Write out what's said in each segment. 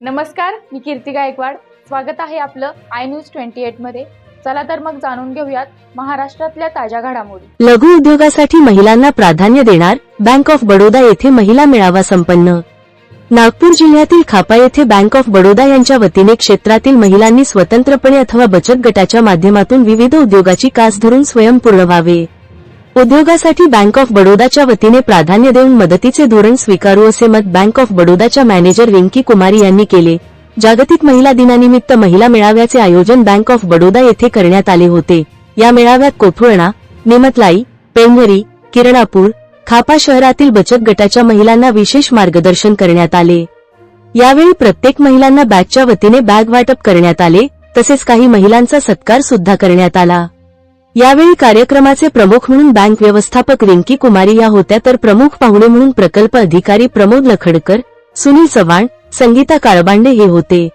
नमस्कार मी कीर्ती गायकवाड. स्वागत आहे आपलं आय न्यूज ट्वेंटी एटमध्ये. चला तर मग जाणून घेऊयात महाराष्ट्रातल्या ताज्या घडामोडी. लघु उद्योगासाठी महिलांना प्राधान्य देणार बँक ऑफ बडोदा येथे महिला मेळावा संपन्न. नागपूर जिल्ह्यातील खापा येथे बँक ऑफ बडोदा यांच्या वतीने क्षेत्रातील महिलांनी स्वतंत्रपणे अथवा बचत गटाच्या माध्यमातून विविध उद्योगाची कास धरून स्वयंपूर्ण व्हावे. उद्योगासाठी बँक ऑफ बडोदाच्या वतीने प्राधान्य देऊन मदतीचे धोरण स्वीकारू असे मत बँक ऑफ बडोदाच्या मॅनेजर रिंकी कुमारी यांनी केले. जागतिक महिला दिनानिमित्त महिला मेळाव्याचे आयोजन बँक ऑफ बडोदा येथे करण्यात आले होते. या मेळाव्यात कोथुळणा निमतलाई पेंघरी किरणापूर खापा शहरातील बचत गटाच्या महिलांना विशेष मार्गदर्शन करण्यात आले. यावेळी प्रत्येक महिलांना बॅगच्या वतीने बॅग वाटप करण्यात आले तसेच काही महिलांचा सत्कार सुद्धा करण्यात आला. यावेळी कार्यक्रमाचे प्रमुख म्हणून बँक व्यवस्थापक रिंकी कुमारी या होत्या तर प्रमुख पाहुणे म्हणून प्रकल्प अधिकारी प्रमोद लखडकर सुनील चव्हाण संगीता काळबांडे हे होते.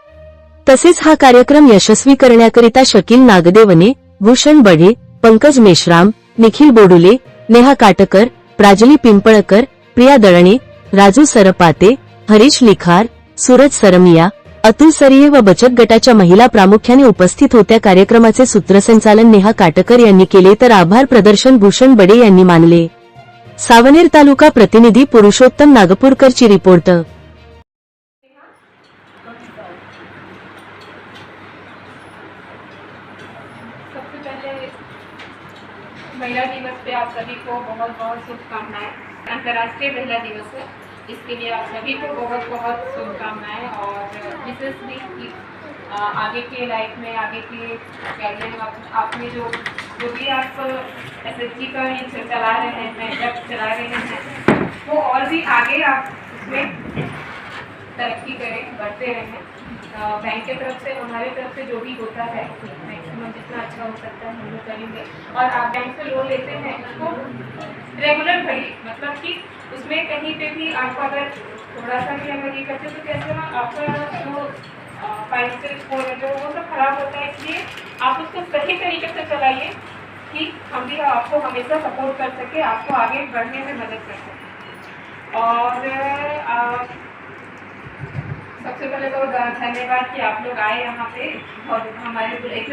तसेच हा कार्यक्रम यशस्वी करण्याकरिता शकील नागदेवने भूषण बढे पंकज मेश्राम निखिल बोडुले नेहा काटकर प्राजली पिंपळकर प्रिया दळणे राजू सरपाते हरीश लिखार सूरज सरमिया अतुल सरिये व बचत गटाच्या महिला प्रामुख्याने उपस्थित होत्या कार्यक्रमाचे सूत्रसंचालन नेहा काटकर यांनी केले तर आभार प्रदर्शन भूषण बडे यांनी मानले. सावनेर तालुका प्रतिनिधी पुरुषोत्तम नागपूरकरची रिपोर्ट. महिला दिवस पे आप सभी को बहुत बहुत शुभकामनाएं। अंतर्राष्ट्रीय महिला दिवस है। इसके लिए आप सभी को बहुत बहुत शुभकामनाएं और विशेष भी कि आगे के लाइफ में, आगे के कैरियर में आप- आपने जो जो भी आप एस एस जी का चला रहे हैं, जब चला रहे हैं, वो और भी आगे आप उसमें तरक्की करें, बढ़ते रहें। बैंक के तरफ़ से, हमारी तरफ़ से जो भी होता है मैक्सिमम जितना अच्छा हो सकता है, हम लोग करेंगे। और आप बैंक से लोन लेते हैं उसको रेगुलर भरिए मतलब कि उसमें कहीं पे भी आपको अगर थोड़ा सा भी अगर ये करते तो कैसे ना आपका जो फाइनेंशियल स्कोर है जो, वो सब खराब होता है, इसलिए आप उसको सही तरीके से चलाइए कि हम भी आपको हमेशा सपोर्ट कर सके, आपको आगे बढ़ने में मदद कर सके। और सबसे पहले तो धन्यवाद कि आप लोग आए यहाँ पे और हमारे एक